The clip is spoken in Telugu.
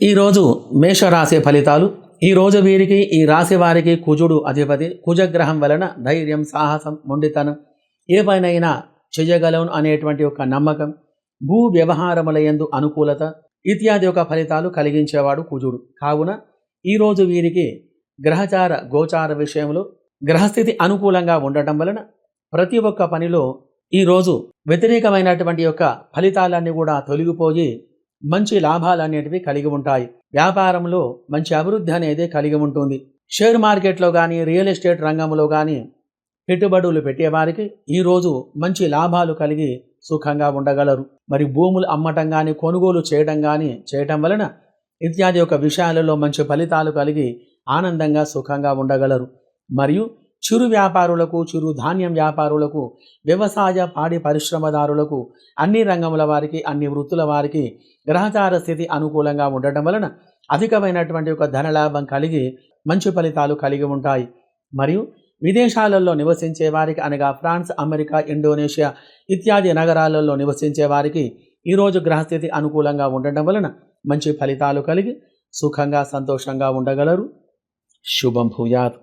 ఈరోజు మేషరాశి ఫలితాలు. ఈ రోజు వీరికి ఈ రాశి వారికి కుజుడు అధిపతి కుజగ్రహం వలన ధైర్యం సాహసం మొండితనం ఏ పనైనా చేయగలను అనేటువంటి ఒక నమ్మకం భూ వ్యవహారముల యందు అనుకూలత ఇత్యాది ఒక ఫలితాలు కలిగించేవాడు కుజుడు. కావున ఈరోజు వీరికి గ్రహచార గోచార విషయంలో గ్రహస్థితి అనుకూలంగా ఉండటం వలన ప్రతి ఒక్క పనిలో ఈరోజు వ్యతిరేకమైనటువంటి యొక్క ఫలితాలన్నీ కూడా తొలగిపోయి మంచి లాభాలు అనేటివి కలిగి ఉంటాయి. వ్యాపారంలో మంచి అభివృద్ధి అనేది కలిగి ఉంటుంది. షేర్ మార్కెట్లో కానీ రియల్ ఎస్టేట్ రంగంలో కానీ పెట్టుబడులు పెట్టేవారికి ఈరోజు మంచి లాభాలు కలిగి సుఖంగా ఉండగలరు. మరి భూములు అమ్మటం కానీ కొనుగోలు చేయడం కానీ చేయటం వలన ఇత్యాది యొక్క విషయాలలో మంచి ఫలితాలు కలిగి ఆనందంగా సుఖంగా ఉండగలరు. మరియు చిరు వ్యాపారులకు చిరు ధాన్యం వ్యాపారులకు వ్యవసాయ పాడి పరిశ్రమదారులకు అన్ని రంగముల వారికి అన్ని వృత్తుల వారికి గ్రహచార స్థితి అనుకూలంగా ఉండటం వలన అధికమైనటువంటి ఒక ధనలాభం కలిగి మంచి ఫలితాలు కలిగి ఉంటాయి. మరియు విదేశాలలో నివసించే వారికి అనగా ఫ్రాన్స్ అమెరికా ఇండోనేషియా ఇత్యాది నగరాలలో నివసించే వారికి ఈరోజు గ్రహస్థితి అనుకూలంగా ఉండటం వలన మంచి ఫలితాలు కలిగి సుఖంగా సంతోషంగా ఉండగలరు. శుభం భూయాత్.